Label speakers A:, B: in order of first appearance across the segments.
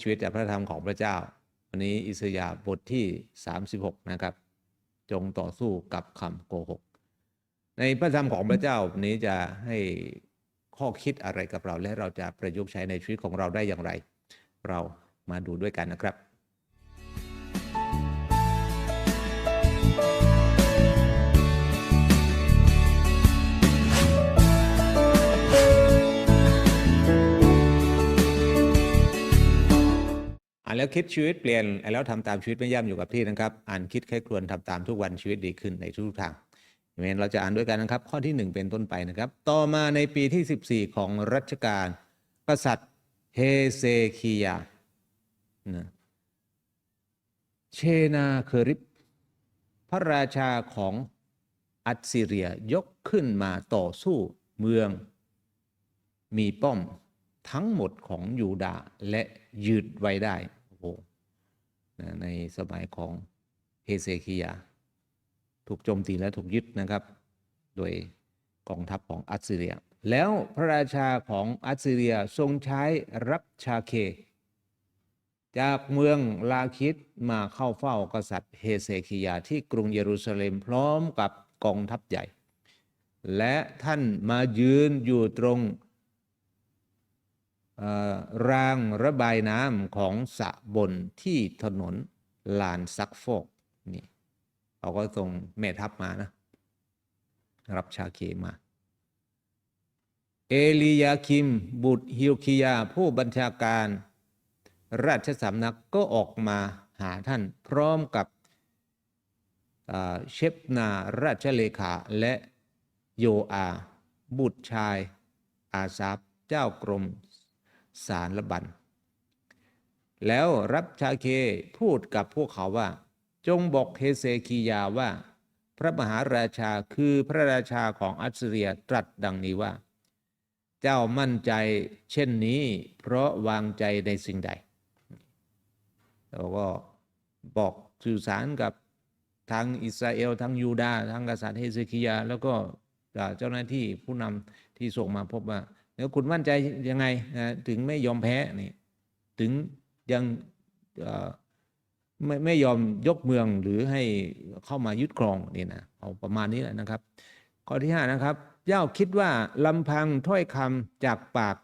A: ชีวิตจากพระธรรมของพระเจ้า วันนี้อิสยาบทที่ 36 นะครับ จงต่อสู้กับคำโกหก ในพระธรรมของพระเจ้าวันนี้จะให้ข้อคิดอะไรกับเราและเราจะประยุกต์ใช้ในชีวิตของเราได้อย่างไร เรามาดูด้วยกันนะครับ อ่านแล้วคิดชีวิตเปลี่ยนอ่านแล้วทำตามชีวิตไม่ย่ำอยู่กับที่นะครับ อ่านคิดแค่ควญทำตามทุกวันชีวิตดีขึ้นในทุกๆทางเมนเราจะอ่านด้วยกันนะครับ ข้อที่ 1 เป็นต้นไปนะครับ ต่อมาในปีที่ 14 ของรัชกาลกษัตริย์เฮเซคียาเชนาเคริป พระราชาของอัสซีเรียยกขึ้นมาต่อสู้เมือง มีป้อมทั้งหมดของยูดาและยืดไว้ได้ นะในสมัยของเฮเซคียา ถูกโจมตีและถูกยึดนะครับ โดยกองทัพของอัสซีเรีย แล้วพระราชาของอัสซีเรียทรงใช้รับชาเค จากเมืองลาคิดมาเข้าเฝ้ากษัตริย์เฮเซคียาที่กรุงเยรูซาเล็มพร้อมกับกองทัพใหญ่ และท่านมายืนอยู่ตรง รางระบายน้ำของสะบนที่ถนนลานซักโฟกนี่เขาก็ส่งแม่ทัพมานะ รับชาเคมา เอลียาคิม บุตรฮิลคิยาผู้บัญชาการ ราชสำนักก็ออกมาหาท่านพร้อมกับเชฟนาราชเลขาและโยอา บุตรชายอาซาบเจ้ากรม สารละบันแล้วรับชาเคพูดกับพวกเขาว่า จงบอกเฮเซคียาว่า พระมหาราชาคือพระราชาของอัสเรียตรัสดังนี้ว่า เจ้ามั่นใจเช่นนี้ เพราะวางใจในสิ่งใดเราก็บอกสื่อสารกับทางอิสราเอลทางยูดาห์ทางกษัตริย์เฮเซคียา แล้วก็เจ้าหน้าที่ผู้นำที่ส่งมาพบว่า แล้วคุณมั่นใจยังไงนะถึงไม่ยอมแพ้นี่ถึงยังไม่ไม่ยอมยกเมืองหรือให้เข้ามายึดครองนี่นะเอาประมาณนี้แหละนะครับ ข้อที่ห้านะครับเจ้าคิดว่าลำพังถ้อยคำจากปาก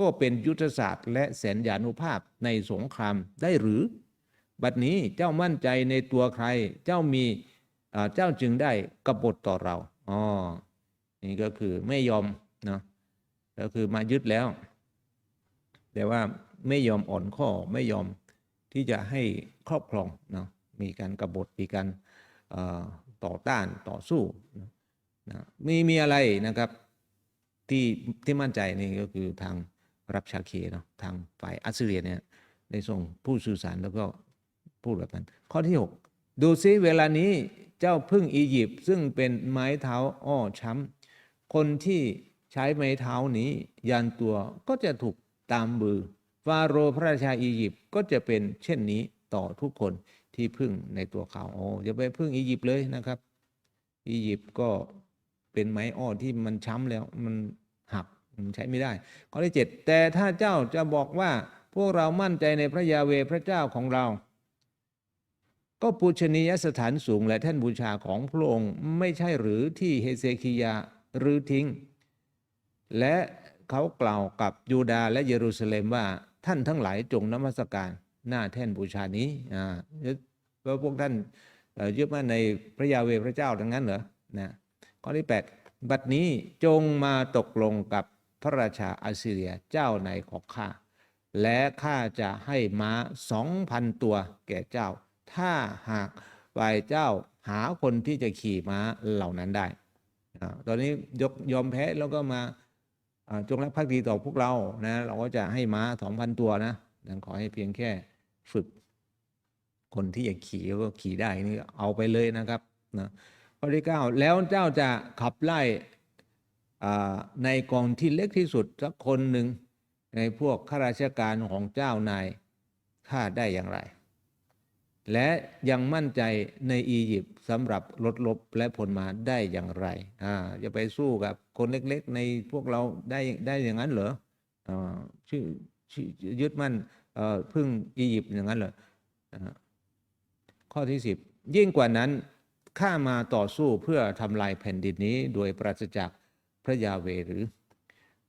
A: ก็เป็นยุทธศาสตร์และแสนยานุภาพในสงครามได้หรือ บัดนี้เจ้ามั่นใจในตัวใคร เจ้ามีเอ่อเจ้าจึงได้กบฏต่อเราอ๋อนี่ก็คือไม่ยอมเนาะ ก็คือมายึดแล้ว แต่ว่าไม่ยอมอ่อนข้อไม่ยอมที่จะให้ครอบครองเนาะมีการกบฏมีการต่อต้านต่อสู้นะมีมีอะไรนะครับที่ที่มั่นใจนี่ก็คือทางรับชาเคเนาะทางฝ่ายอัสเรียเนี่ยได้ส่งผู้สื่อสารแล้วก็พูดแบบนั้น ข้อที่ 6 ดูซิเวลานี้เจ้าพึ่งอียิปต์ซึ่งเป็นไม้เท้าอ้อช้ำคนที่ ใช้ไม้เท้านี้ ยันตัวก็จะถูกตามมือฟาโรห์พระราชาอียิปต์ก็จะเป็นเช่นนี้ต่อทุกคนที่พึ่งในตัวเขาโอ้อย่าไปพึ่งอียิปต์เลยนะครับ อียิปต์ก็เป็นไม้อ้อที่มันช้ำแล้วมันหักมันใช้ไม่ได้ข้อที่เจ็ดแต่ถ้าเจ้าจะบอกว่าพวกเรามั่นใจในพระยาเวพระเจ้าของเรา ก็ปูชนียสถานสูงและแท่นบูชาของพระองค์ไม่ใช่หรือที่เฮเซคียาหรือทิ้ง และเขากล่าวกับยูดาห์และเยรูซาเล็มว่าท่านทั้งหลายจงนมัสการหน้าแท่นบูชานี้อ่าเพราะพวกท่านยึดมั่นในพระยาเวพระเจ้าดังนั้นเหรอนะข้อที่ 8 บัดนี้จงมาตกลงกับพระราชาอัสซีเรียเจ้าในของข้าและข้าจะให้ม้าสองพันตัวแก่เจ้า ถ้าหากฝ่ายเจ้าหาคนที่จะขี่ม้าเหล่านั้นได้ ตอนนี้ยกยอมแพ้แล้วก็มา จงรักภักดีต่อพวกเรานะเราก็จะให้ม้าสองพันตัวนะดังขอให้เพียงแค่ฝึก คนที่จะขี่ก็ขี่ได้นี่เอาไปเลยนะครับนะข้อที่เก้าแล้วเจ้าจะขับไล่ในกองที่เล็กที่สุดสักคนหนึ่งในพวกข้าราชการของเจ้านายข้าได้อย่างไร และยังมั่นใจในอียิปต์สำหรับรถลบและผลมาได้อย่างไรอ่าจะไปสู้กับคนเล็กๆ ในพวกเราได้ได้อย่างนั้นเหรออ่าชื่อยึดมั่นเอ่อพึ่งอียิปต์อย่างนั้นเหรอข้อที่สิบยิ่งกว่านั้นข้ามาต่อสู้เพื่อทำลายแผ่นดินนี้ โดยปราศจากพระยาเวหรือ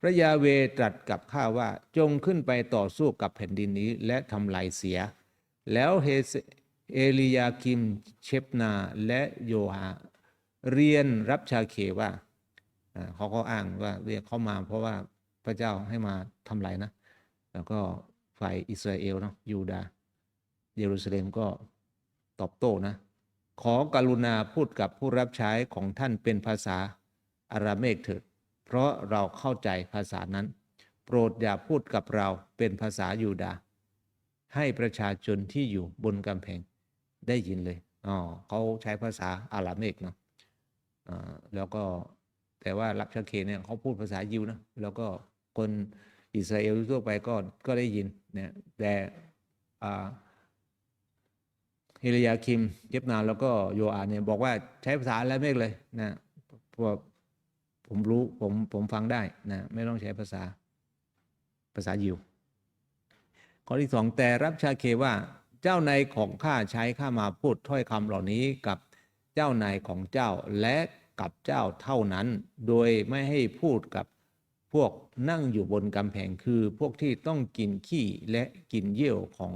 A: พระยาเวตรัสกับข้าว่าจงขึ้นไปต่อสู้กับแผ่นดินนี้และทำลายเสีย แล้วเฮ เอลียาคิมเชปนาและโยฮาเรียนรับชาเคว่าอ่าเขาก็อ้างว่าเรียกเขามาเพราะว่าพระเจ้าให้มาทำลายนะ แล้วก็ฝ่ายอิสราเอลเนาะยูดา เยรูซาเล็มก็ตอบโต้นะ ขอกรุณาพูดกับผู้รับใช้ของท่านเป็นภาษาอาราเมกเถิด เพราะเราเข้าใจภาษานั้น โปรดอย่าพูดกับเราเป็นภาษายูดา ให้ประชาชนที่อยู่บนกำแพง ได้ยินเลยอ๋อเขาใช้ภาษาอาราเมกเนาะอ่าแล้วก็แต่ว่ารับชาเคเนี่ยเขาพูดภาษายิวนะแล้วก็คนอิสราเอลทั่วไปก็ก็ได้ยินเนี่ยแต่อ่าเฮลยาคิมเย็บนานแล้วก็โยอาเนี่ยบอกว่าใช้ภาษาอะไรเมกเลยนะเพราะว่าผมรู้ผมผมฟังได้นะไม่ต้องใช้ภาษาภาษายิวข้อที่สองแต่รับชาเคว่า เจ้านายของข้าใช้ข้ามาพูดถ้อยคำเหล่านี้กับเจ้านายของเจ้าและกับเจ้าเท่านั้น โดยไม่ให้พูดกับพวกนั่งอยู่บนกำแพงคือพวกที่ต้องกินขี้และกินเยี่ยวของ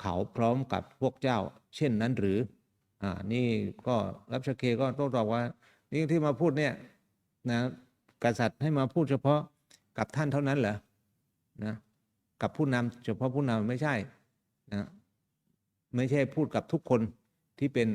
A: เขาพร้อมกับพวกเจ้า เช่นนั้นหรือ อ่า นี่ก็รับชเคก็ต้องตอบว่า นี่ที่มาพูดเนี่ยนะกษัตริย์ให้มาพูดเฉพาะกับท่านเท่านั้นเหรอนะกับผู้นำเฉพาะผู้นำไม่ใช่นะ ไม่ใช่พูดกับทุกคนที่เป็น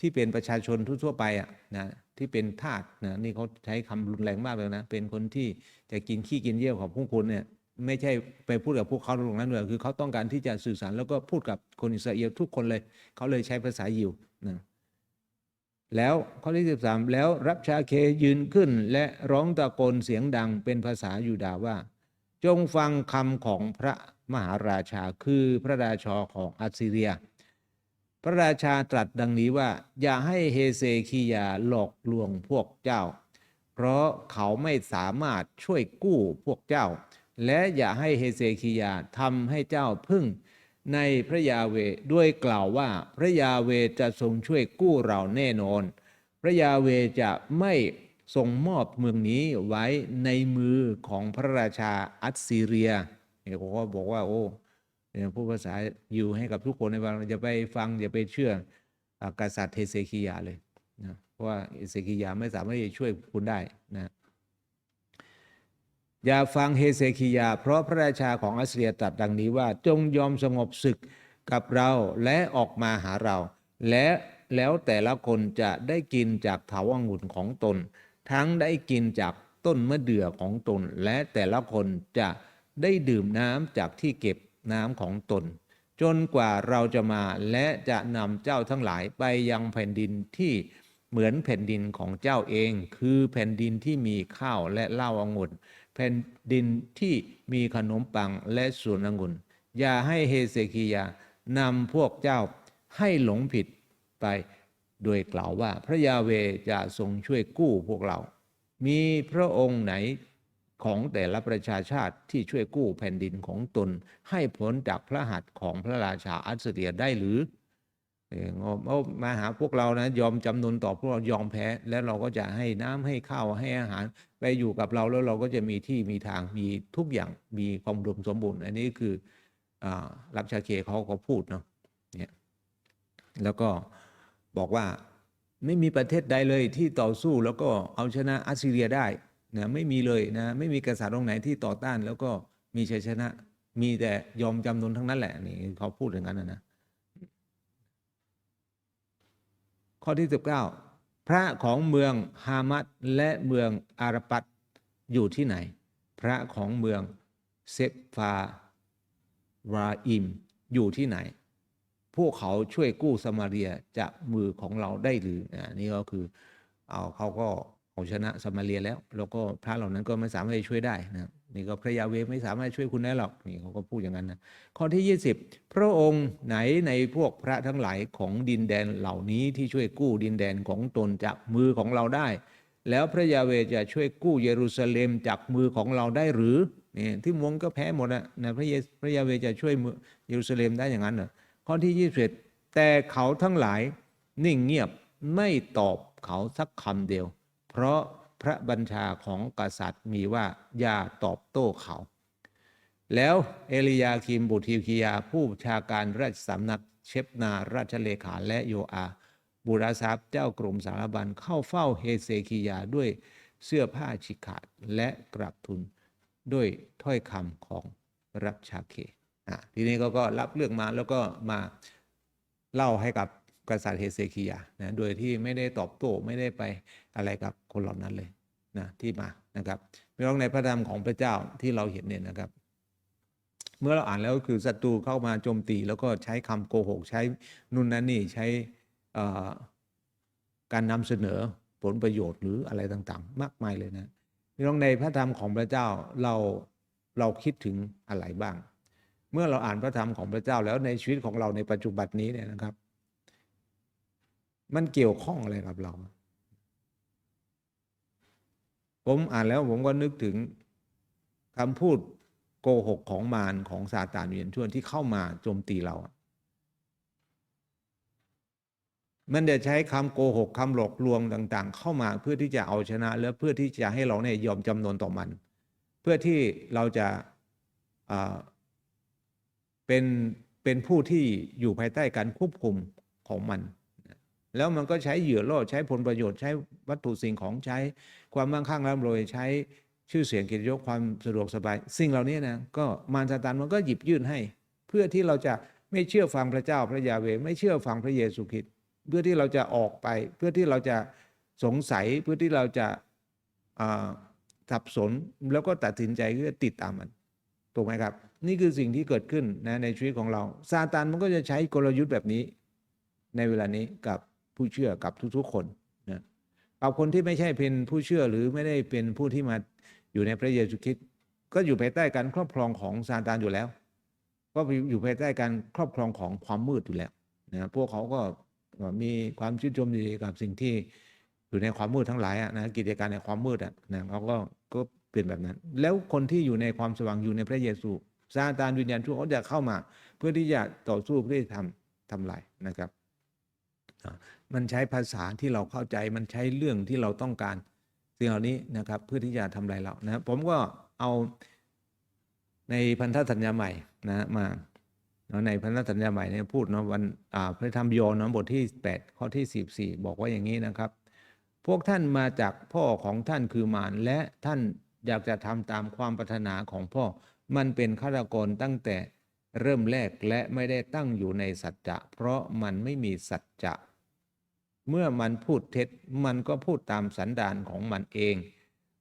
A: ที่เป็นประชาชนทั่วๆไปอะนะที่เป็นทาสนะนี่เขาใช้คำรุนแรงมากเลยนะ เป็นคนที่จะกินขี้กินเยี่ยวของพวกคุณเนี่ยไม่ใช่ไปพูดกับพวกเขาตรงนั้นเลยคือเขาต้องการที่จะสื่อสารแล้วก็พูดกับคนอิสราเอลทุกคนเลย เขาเลยใช้ภาษายิวนะแล้วข้อที่สิบสามแล้วรับชาเคยืนขึ้น และร้องตะโกนเสียงดังเป็นภาษายูดาห์ว่า จงฟังคำของพระ มหาราชาคือพระราชาของอัสซีเรีย พระราชาตรัสดังนี้ว่า อย่าให้เฮเซคียาหลอกลวงพวกเจ้า เพราะเขาไม่สามารถช่วยกู้พวกเจ้า และอย่าให้เฮเซคียาทำให้เจ้าพึ่งในพระยาเวด้วยกล่าวว่าพระยาเวจะทรงช่วยกู้เราแน่นอน พระยาเวจะไม่ทรงมอบเมืองนี้ไว้ในมือของพระราชาอัสซีเรีย เนี่ยเขาก็บอกว่าโอ้เนี่ยพูดภาษาอยู่ให้กับทุกคนในฟังอย่าไปฟังอย่าไปเชื่ออกษัตริย์เฮเซคียาเลยนะเพราะว่าเฮเซคียาไม่สามารถจะช่วยคุณได้นะอย่าฟังเฮเซคียา เพราะพระราชาของอัสเซียตรัสดังนี้ว่าจงยอมสงบศึกกับเราและออกมาหาเรา และแล้วแต่ละคนจะได้กินจากเถาวังุ่นของตน ทั้งได้กินจากต้นมะเดื่อของตน และแต่ละคนจะ ได้ดื่มน้ำจากที่เก็บน้ำของตน จนกว่าเราจะมาและจะนำเจ้าทั้งหลายไปยังแผ่นดินที่เหมือนแผ่นดินของเจ้าเอง คือแผ่นดินที่มีข้าวและเหล้าองุ่นแผ่นดินที่มีขนมปังและสวนองุ่นอย่าให้เฮเซคียานำพวกเจ้าให้หลงผิดไป โดยกล่าวว่าพระยาเวจะทรงช่วยกู้พวกเรา มีพระองค์ไหน ของแต่ละประชาชาติที่ช่วยกู้แผ่นดินของตน ให้พ้นจากพระหัตถ์ของพระราชาอัสเซียได้หรือเออเอามาหาพวกเรานะยอมจำนนต่อพวกเรายอมแพ้ แล้วเราก็จะให้น้ำให้ข้าวให้อาหาร ไปอยู่กับเราแล้วเราก็จะมีที่มีทางมีทุกอย่างมีความอุดมสมบูรณ์ อันนี้คืออรับชาเคเขาเขาพูดเนาะเนี่ยแล้วก็บอกว่าไม่มีประเทศใดเลยที่ต่อสู้แล้วก็เอาชนะอัสซีเรียได้ นะไม่มีเลยนะไม่มีกษัตริย์องค์ไหนที่ต่อต้าน แล้วก็มีชัยชนะ มีแต่ยอมจำนนทั้งนั้นแหละนี่เขาพูดอย่างนั้นนะนะข้อที่ 19 พระของเมืองฮามัดและเมืองอารปัตอยู่ที่ไหน พระของเมืองเซฟฟาวาอิมอยู่ที่ไหน พวกเขาช่วยกู้สมาเรียจากมือของเราได้หรืออ่านี่ก็คือ เอาเขาก็ เอาชนะสมาเรียแล้ว แล้วก็พระเหล่านั้นก็ไม่สามารถช่วยได้นะนี่ก็พระยาเวไม่สามารถช่วยคุณได้หรอกนี่เขาก็พูดอย่างนั้นนะข้อที่ 20 พระองค์ไหนในพวกพระทั้งหลายของดินแดนเหล่านี้ที่ช่วยกู้ดินแดนของตนจากมือของเราได้ แล้วพระยาเวจะช่วยกู้เยรูซาเล็มจากมือของเราได้หรือนี่ที่มวงก็แพ้หมดอะนะพระเยพระยาเวจะช่วยเยรูซาเล็มได้อย่างนั้นเหรอข้อที่ยี่สิบแต่เขาทั้งหลายนิ่งเงียบไม่ตอบเขาสักคำเดียว เพราะพระบัญชาของกษัตริย์มีว่าอย่าตอบโต้เขา แล้วเอลียาคิมบุตรฮิวคิยาผู้ชาการราชสำนักเชฟนาราชเลขาและโยอาบุราซับเจ้ากรมสารบัญเข้าเฝ้าเฮเซคิยาด้วยเสื้อผ้าฉิกขาดและกราบทูลด้วยถ้อยคำของรับชาเคทีนี้เขาก็รับเรื่องมาแล้วก็มาเล่าให้กับ กษัตริย์เฮเซคิยานะโดยที่ไม่ได้ตอบโต้ไม่ได้ไปอะไรกับคนเหล่านั้นเลยนะที่มานะครับพี่น้องในพระธรรมของพระเจ้าที่เราเห็นเนี่ยนะครับ เมื่อเราอ่านแล้วคือศัตรูเข้ามาโจมตี แล้วก็ใช้คำโกหก ใช้นู่นนั่นนี่ใช้การนำเสนอผลประโยชน์หรืออะไรต่างๆ มากมายเลยนะพี่น้องในพระธรรมของพระเจ้าเราเราคิดถึงอะไรบ้าง เมื่อเราอ่านพระธรรมของพระเจ้าแล้วในชีวิตของเราในปัจจุบันนี้เนี่ยนะครับ มันเกี่ยวข้องอะไรกับเรา ผมอ่านแล้วผมก็นึกถึงคำพูดโกหกของมารของซาตานเวียนชวนที่เข้ามาโจมตีเรา มันจะใช้คำโกหกคำหลอกลวงต่าง ๆ เข้ามาเพื่อที่จะเอาชนะ และเพื่อที่จะให้เราเนี่ยยอมจำนนต่อมัน เพื่อที่เราจะเป็นเป็นผู้ที่อยู่ภายใต้การควบคุมของมัน แล้วมันก็ใช้เหยื่อล่อใช้ผลประโยชน์ใช้วัตถุสิ่งของใช้ความมั่งคั่งร่ำรวยใช้ชื่อเสียงเกียรติยศความสะดวกสบาย สิ่งเหล่านี้นะก็มารซาตานมันก็หยิบยื่นให้ เพื่อที่เราจะไม่เชื่อฟังพระเจ้าพระยาเวไม่เชื่อฟังพระเยซูคริสต์เพื่อที่เราจะออกไป เพื่อที่เราจะสงสัยเพื่อที่เราจะอ่าสับสนแล้วก็ตัดสินใจที่จะติดตามมันถูกไหมครับ นี่คือสิ่งที่เกิดขึ้นนะในชีวิตของเราซาตานมันก็จะใช้กลยุทธ์แบบนี้ ในเวลานี้กับ ผู้เชื่อกับทุกๆคนนะกับคนที่ไม่ใช่เป็นผู้เชื่อหรือไม่ได้เป็นผู้ที่มาอยู่ในพระเยซูคริสต์ก็อยู่ภายใต้การครอบครองของซาตานอยู่แล้ว ก็อยู่ภายใต้การครอบครองของความมืดอยู่แล้วนะพวกเขาก็มีความชื่นชมดีกับสิ่งที่อยู่ในความมืดทั้งหลายนะกิจการในความมืดอะนะเขาก็ก็เป็นแบบนั้น แล้วคนที่อยู่ในความสว่างอยู่ในพระเยซูซาตานวิญญาณชั่วเขาจะเข้ามา เพื่อที่จะต่อสู้เพื่อที่จะทำทำลายนะครับ มันใช้ภาษาที่เราเข้าใจมันใช้เรื่องที่เราต้องการสิ่งเหล่านี้นะครับเพื่อที่จะทำลายเรานะผมก็เอาในพันธสัญญาใหม่นะมาในพันธสัญญาใหม่เนี่ยพูดเนาะวันพระธรรมโยนนะบทที่ 8 ข้อที่ 14 บอกว่าอย่างนี้นะครับ พวกท่านมาจากพ่อของท่านคือมารและท่านอยากจะทำตามความปรารถนาของพ่อ มันเป็นฆาตกรตั้งแต่เริ่มแรกและไม่ได้ตั้งอยู่ในสัจจะ เพราะมันไม่มีสัจจะ เมื่อมันพูดเท็จมันก็พูดตามสันดานของมันเอง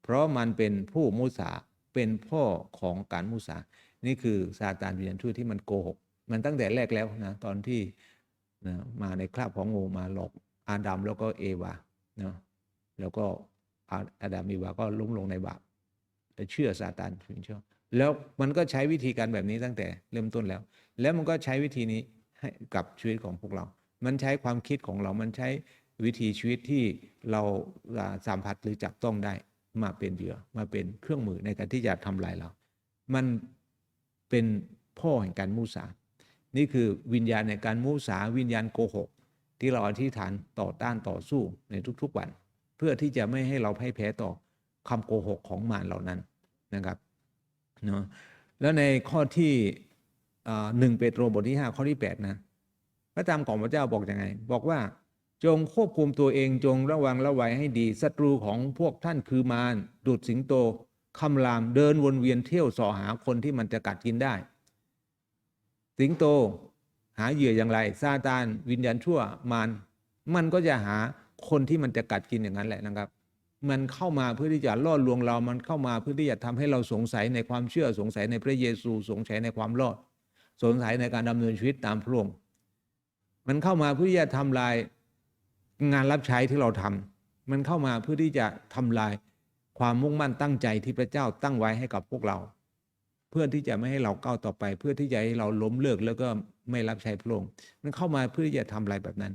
A: เพราะมันเป็นผู้มุสาเป็นพ่อของการมุสา นี่คือซาตานวิญญาณชั่วที่มันโกหก มันตั้งแต่แรกแล้วนะตอนที่นะมาในคราบของงูมาหลอกอาดัมแล้วก็เอวานะแล้วก็อาดัมอีวาก็ล้มลงในบาปเชื่อซาตานถึงเชื่อแล้วมันก็ใช้วิธีการแบบนี้ตั้งแต่เริ่มต้นแล้ว แล้วมันก็ใช้วิธีนี้ให้กับชีวิตของพวกเรา มันใช้ความคิดของเรา มันใช้วิธีชีวิตที่เราสัมผัสหรือจับต้องได้มาเป็นเหยื่อมาเป็นเครื่องมือในการที่จะทำลายเรา มันเป็นพ่อแห่งการมุสา นี่คือวิญญาณในการมุสาวิญญาณโกหก ที่เราอธิษฐานต่อต้านต่อสู้ในทุกๆวัน เพื่อที่จะไม่ให้เราให้แพ้ต่อคำโกหกของมารเหล่านั้นนะครับเนาะแล้วในข้อที่หนึ่งเปโตรบทที่ 5 ข้อที่ 8 นะ ระธรรมของพระเจ้าบอกยังไง บอกว่าจงควบคุมตัวเองจงระวังระวัยให้ดีศัตรูของพวกท่านคือมารดุดสิงโตคำรามเดินวนเวียนเที่ยวส่อหาคนที่มันจะกัดกินได้ สิงโตหาเหยื่ออย่างไรซาตานวิญญาณชั่วมารมันก็จะหาคนที่มันจะกัดกินอย่างนั้นแหละนะครับ มันเข้ามาเพื่อที่จะล่อลวงเรา มันเข้ามาเพื่อที่จะทำให้เราสงสัยในความเชื่อสงสัยในพระเยซูสงสัยในความรอด สงสัยในการดำเนินชีวิตตามพระองค์ มันเข้ามาเพื่อที่จะทำลายงานรับใช้ที่เราทำมันเข้ามาเพื่อที่จะทำลายความมุ่งมั่นตั้งใจที่พระเจ้าตั้งไว้ให้กับพวกเรา เพื่อที่จะไม่ให้เราก้าวต่อไป เพื่อที่จะให้เราล้มเลิกแล้วก็ไม่รับใช้พระองค์มันเข้ามาเพื่อที่จะทำอะไรแบบนั้น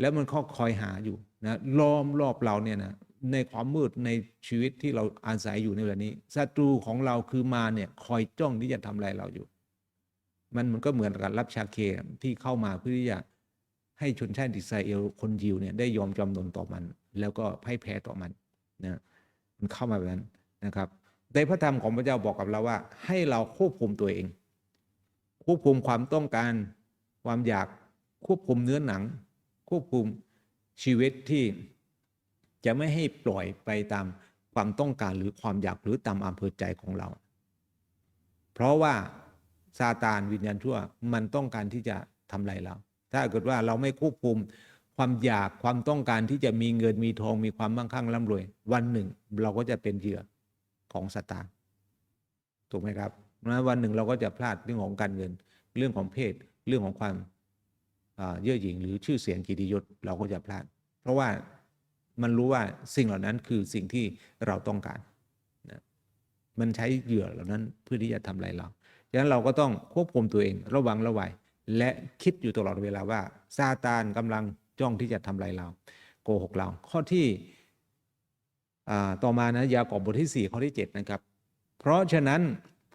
A: แล้วมันก็คอยหาอยู่นะล้อมรอบเราเนี่ยนะในความมืดในชีวิตที่เราอาศัยอยู่ในเวลานี้ศัตรูของเราคือมาเนี่ยคอยจ้องที่จะทำลายเราอยู่ มันมันก็เหมือนกับรับชาเคที่เข้ามาเพื่อที่จะให้ชนชาติอิสราเอลคนยิวเนี่ยได้ยอมจำนนต่อมัน แล้วก็พ่ายแพ้ต่อมันนะมันเข้ามาแบบนั้นนะครับในพระธรรมของพระเจ้าบอกกับเราว่า ให้เราควบคุมตัวเอง ควบคุมความต้องการความอยากควบคุมเนื้อหนัง ควบคุมชีวิตที่จะไม่ให้ปล่อยไปตามความต้องการหรือความอยากหรือตามอำเภอใจของเรา เพราะว่า ซาตานวิญญาณชั่ว มันต้องการที่จะทำลายเรา ถ้าเกิดว่าเราไม่ควบคุมความอยากความต้องการที่จะมีเงินมีทองมีความมั่งคั่งร่ำรวย วันหนึ่งเราก็จะเป็นเหยื่อของซาตานถูกไหมครับนะวันหนึ่งเราก็จะพลาดเรื่องของการเงิน เรื่องของเพศเรื่องของความเย่อหยิ่งหรือชื่อเสียงกิติยศเราก็จะพลาด เพราะว่ามันรู้ว่าสิ่งเหล่านั้นคือสิ่งที่เราต้องการนะมันใช้เหยื่อเหล่านั้นเพื่อที่จะทำลายเรา ดังนั้นเราก็ต้องควบคุมตัวเองระวังระวัยและคิดอยู่ตลอดเวลาว่าซาตานกำลังจ้องที่จะทำลายเรา โกหกเรา ข้อที่ต่อมานะยากอบบทที่ 4 ข้อที่ 7 นะครับ เพราะฉะนั้น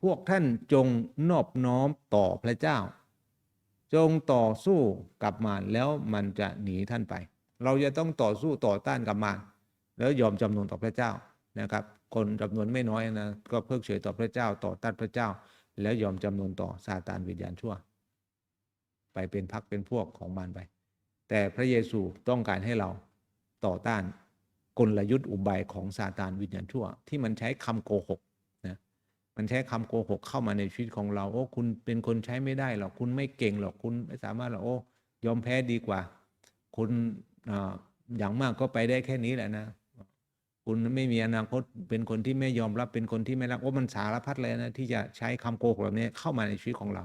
A: พวกท่านจงนอบน้อมต่อพระเจ้า จงต่อสู้กับมารแล้วมันจะหนีท่านไป เราจะต้องต่อสู้ต่อต้านกับมารแล้วยอมจำนนต่อพระเจ้านะครับ คนจำนวนไม่น้อยนะก็เพิกเฉยต่อพระเจ้า ต่อต้านพระเจ้า แล้วยอมจำนวนต่อซาตานวิญญาณชั่ว ไปเป็นพักเป็นพวกของมารไป แต่พระเยซูต้องการให้เราต่อต้านกลยุทธ์อุบายของซาตานวิญญาณชั่ว ที่มันใช้คำโกหกนะมันใช้คำโกหกเข้ามาในชีวิตของเรา โอ้คุณเป็นคนใช้ไม่ได้หรอกคุณไม่เก่งหรอกคุณไม่สามารถหรอกโอ้ยอมแพ้ดีกว่า คุณอย่างมากก็ไปได้แค่นี้แหละนะ คุณไม่มีอนาคตเป็นคนที่ไม่ยอมรับเป็นคนที่ไม่รักว่ามันสารพัดเลยนะที่จะใช้คำโกหกแบบนี้เข้ามาในชีวิตของเรา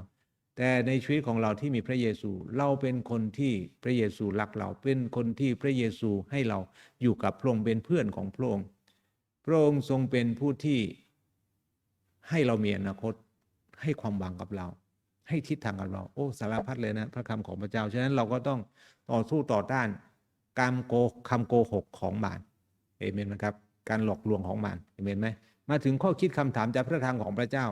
A: แต่ในชีวิตของเราที่มีพระเยซู เราเป็นคนที่พระเยซูรักเรา เป็นคนที่พระเยซูให้เราอยู่กับพระองค์เป็นเพื่อนของพระองค์พระองค์ทรงเป็นผู้ที่ให้เรามีอนาคตให้ความหวังกับเรา ให้ทิศทางกับเรา โอ้สารพัดเลยนะพระคำของพระเจ้า ฉะนั้นเราก็ต้องต่อสู้ต่อต้านการโกคำโกหกของมาร เอเมนไหมครับ การหลอกลวงของมารเอเมนไหมมาถึงข้อคิดคำถามจากพระทางของพระเจ้า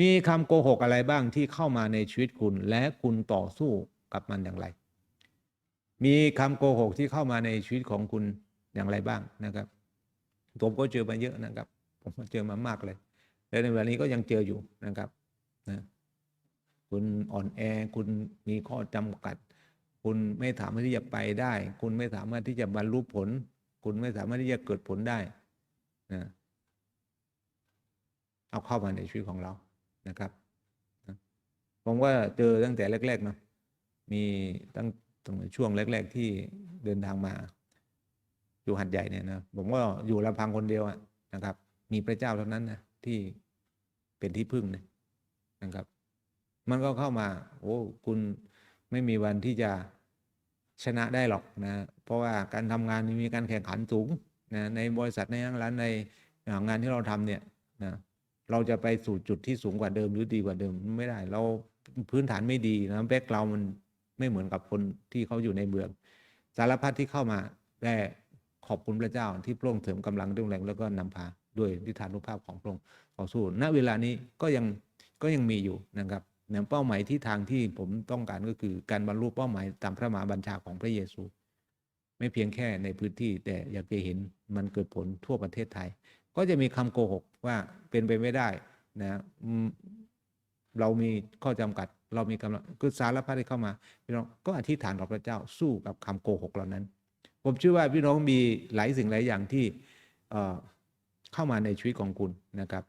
A: มีคำโกหกอะไรบ้างที่เข้ามาในชีวิตคุณ และคุณต่อสู้กับมันอย่างไร มีคำโกหกที่เข้ามาในชีวิตของคุณอย่างไรบ้างนะครับผมก็เจอมาเยอะนะครับ ผมเจอมามากเลย และในเวลานี้ก็ยังเจออยู่นะครับนะคุณอ่อนแอคุณมีข้อจำกัด คุณไม่สามารถที่จะไปได้ คุณไม่สามารถที่จะบรรลุผล คุณไม่สามารถที่จะเกิดผลได้นะเอาเข้ามาในชีวิตของเรานะครับนะผมว่าเจอตั้งแต่แรกๆเนาะมีตั้งตรงช่วงแรก ๆ ที่เดินทางมา อยู่หัดใหญ่เนี่ยนะผมก็อยู่ลำพังคนเดียวอะนะครับ มีพระเจ้าเท่านั้นนะที่เป็นที่พึ่งนะครับ มันก็เข้ามา โอ้คุณไม่มีวันที่จะ ชนะได้หรอกนะเพราะว่าการทำงานมีการแข่งขันสูงนะในบริษัทในห้างร้านในงานที่เราทำเนี่ยนะเราจะไปสู่จุดที่สูงกว่าเดิมหรือดีกว่าเดิมไม่ได้ เราพื้นฐานไม่ดีนะแบ็กเรามันไม่เหมือนกับคนที่เขาอยู่ในเมือง สารพัดที่เข้ามาแต่ขอบคุณพระเจ้าที่พระองค์เสริมกำลังด้วยแรงแล้วก็นำพาด้วยทิฏฐานุภาพของพระองค์ต่อสู้ณเวลานี้ก็ยังก็ยังมีอยู่นะครับ เนี่ยเป้าหมายที่ทางที่ผมต้องการก็คือการบรรลุเป้าหมายตามพระมหาบัญชาของพระเยซู ไม่เพียงแค่ในพื้นที่แต่อยากจะเห็นมันเกิดผลทั่วประเทศไทย ก็จะมีคำโกหกว่าเป็นไปไม่ได้นะเรามีข้อจำกัด เรามีกำลังคือสารพัดที่เข้ามาพี่น้องก็อธิษฐานต่อพระเจ้าสู้กับคำโกหกเหล่านั้น ผมเชื่อว่าพี่น้องมีหลายสิ่งหลายอย่างที่เข้ามาในชีวิตของคุณนะครับ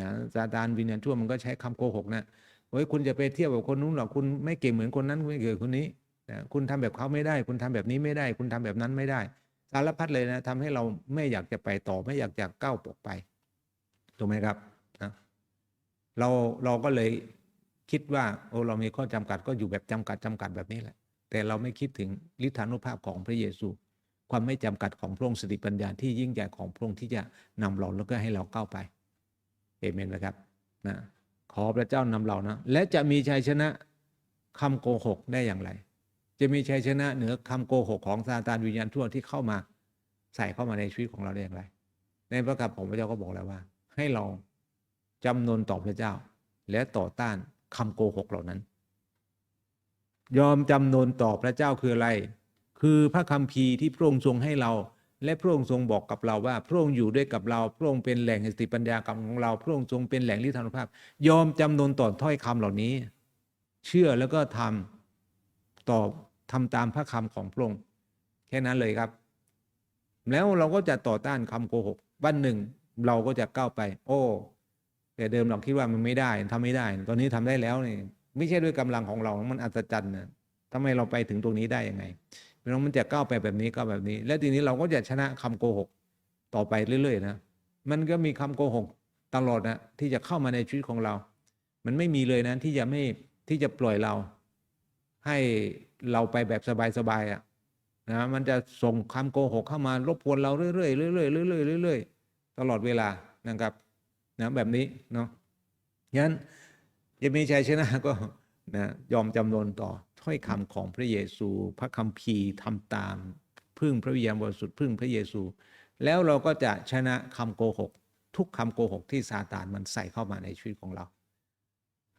A: นะซาตานวิญญาณชั่วมันก็ใช้คำโกหกนะ เฮ้ยคุณจะไปเทียบกับคนนู้นหรอกคุณไม่เก่งเหมือนคนนั้นไม่เก่งคนนี้นะคุณทำแบบเขาไม่ได้ คุณทำแบบนี้ไม่ได้ คุณทำแบบนั้นไม่ได้ สารพัดเลยนะทำให้เราไม่อยากจะไปต่อไม่อยากจะก้าวปกไปถูกไหมครับนะเราเราก็เลยคิดว่าโอ้เรามีข้อจำกัดก็อยู่แบบจำกัดจำกัดแบบนี้แหละ แต่เราไม่คิดถึงฤทธานุภาพของพระเยซู ความไม่จำกัดของพระองค์สติปัญญาที่ยิ่งใหญ่ของพระองค์ที่จะนำเราแล้วก็ให้เราก้าวไปเอเมนนะครับนะ ขอพระเจ้านำเรานะ และจะมีชัยชนะคำโกหกได้อย่างไร จะมีชัยชนะเหนือคำโกหกของซาตานวิญญาณทั่วที่เข้ามาใส่เข้ามาในชีวิตของเราได้อย่างไร ในพระคัมภีร์ของพระเจ้าก็บอกแล้วว่า ให้เราจำนนต่อพระเจ้า และต่อต้านคำโกหกเหล่านั้น ยอมจำนนต่อพระเจ้าคืออะไร คือพระคัมภีร์ที่พระองค์ทรงให้เรา และพระองค์ทรงบอกกับเราว่าพระองค์อยู่ด้วยกับเราพระองค์เป็นแหล่งสติปัญญาของเราพระองค์ทรงเป็นแหล่งลิทานุภาพ ยอมจำนนต่อถ้อยคำเหล่านี้ เชื่อแล้วก็ทำตอบทำตามพระคำของพระองค์แค่นั้นเลยครับ แล้วเราก็จะต่อต้านคำโกหกวันหนึ่ง เราก็จะก้าวไป โอ้แต่เดิมเราคิดว่ามันไม่ได้ทำไม่ได้ ตอนนี้ทำได้แล้วนี่ไม่ใช่ด้วยกำลังของเรา มันอัศจรรย์นะทำไมเราไปถึงตรงนี้ได้ยังไง พี่น้องมันจะก้าวไปแบบนี้ก้าวแบบนี้ และทีนี้เราก็จะชนะคำโกหกต่อไปเรื่อยๆนะมันก็มีคำโกหกตลอดนะที่จะเข้ามาในชีวิตของเรา มันไม่มีเลยนะที่จะไม่ที่จะปล่อยเรา ให้เราไปแบบสบายๆอะนะมันจะส่งคำโกหกเข้ามารบกวนเราเรื่อยๆเรื่อยๆเรื่อยๆเรื่อยๆตลอดเวลานะครับนะแบบนี้เนาะงั้นจะมีชัยชนะก็นะยอมจำนนต่อ ถ้อยคำของพระเยซู พระคัมภีร์ทำตาม พึ่งพระวิญญาณบริสุทธิ์พึ่งพระเยซู แล้วเราก็จะชนะคำโกหก ทุกคำโกหกที่ซาตานมันใส่เข้ามาในชีวิตของเรา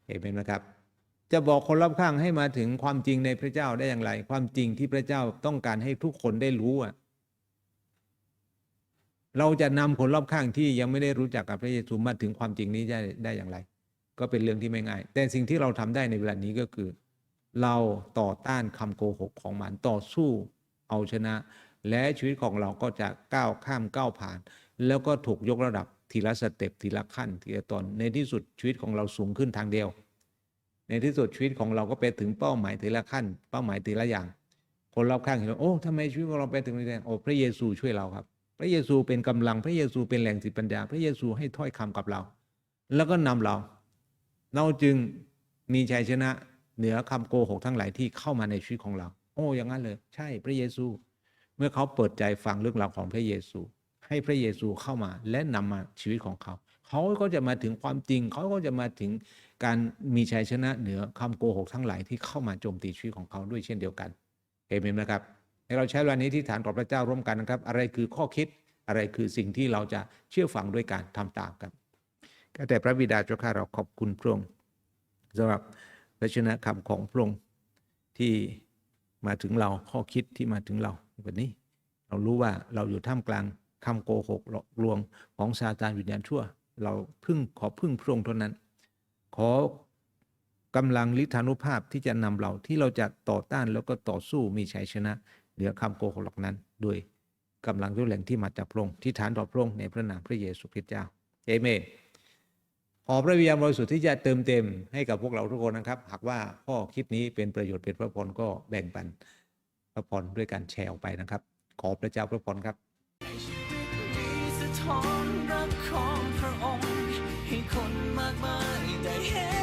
A: เห็นไหมครับ จะบอกคนรอบข้างให้มาถึงความจริงในพระเจ้าได้อย่างไร ความจริงที่พระเจ้าต้องการให้ทุกคนได้รู้อะเราจะนำคนรอบข้างที่ยังไม่ได้รู้จักกับพระเยซูมาถึงความจริงนี้ได้ได้อย่างไร ก็เป็นเรื่องที่ไม่ง่าย แต่สิ่งที่เราทำได้ในเวลานี้ก็คือ เราต่อต้านคำโกหกของมันต่อสู้เอาชนะ และชีวิตของเราก็จะก้าวข้ามก้าวผ่าน แล้วก็ถูกยกระดับทีละสเต็ปทีละขั้นทีละตอนในที่สุดชีวิตของเราสูงขึ้นทางเดียว ในที่สุดชีวิตของเราก็ไปถึงเป้าหมายทีละขั้น เป้าหมายทีละอย่าง คนรอบข้างเห็นว่าโอ้ทำไมชีวิตของเราไปถึงนี้ได้โอ้พระเยซูช่วยเราครับ พระเยซูเป็นกำลังพระเยซูเป็นแหล่งสิปัญญา พระเยซูให้ถ้อยคำกับเรา แล้วก็นำเรา เราจึงมีชัยชนะ เหนือคำโกหกทั้งหลายที่เข้ามาในชีวิตของเรา โอ้อย่างนั้นเลย ใช่พระเยซู เมื่อเขาเปิดใจฟังเรื่องราวของพระเยซู ให้พระเยซูเข้ามาและนำมาชีวิตของเขา เขาก็จะมาถึงความจริง เขาก็จะมาถึงการมีชัยชนะเหนือคำโกหกทั้งหลายที่เข้ามาโจมตีชีวิตของเขาด้วยเช่นเดียวกันเห็นไหมนะครับให้เราใช้เวลานี้ที่ฐานต่อพระเจ้าร่วมกันนะครับ อะไรคือข้อคิดอะไรคือสิ่งที่เราจะเชื่อฟังด้วยการทำตามกันแต่พระบิดาเจ้าข้าเราขอบคุณพระองค์สำหรับ พระชนะคำของพระองค์ที่มาถึงเราข้อคิดที่มาถึงเราวันนี้ เรารู้ว่าเราอยู่ท่ามกลางคำโกหกหลอกลวงของซาตานวิญญาณชั่ว เราพึ่งขอพึ่งพระองค์เท่านั้น ขอกำลังฤทธานุภาพที่จะนำเราที่เราจะต่อต้านแล้วก็ต่อสู้มีชัยชนะ เหนือคำโกหกเหล่านั้นด้วยกำลังด้วยแหล่งที่มาจากพระองค์ที่ฐานต่อพระองค์ในพระนามพระเยซูคริสต์เจ้าเอเมน ขอพระวิญญาณบริสุทธิ์ที่จะเติมเต็มให้กับพวกเราทุกคนนะครับ หากว่าข้อคิดนี้เป็นประโยชน์เป็นพระพรก็แบ่งปันพระพรด้วยการแชร์ออกไปนะครับ ขอพระเจ้าพระพรครับ
B: รักของพระองค์ให้คนมากมายได้เห็น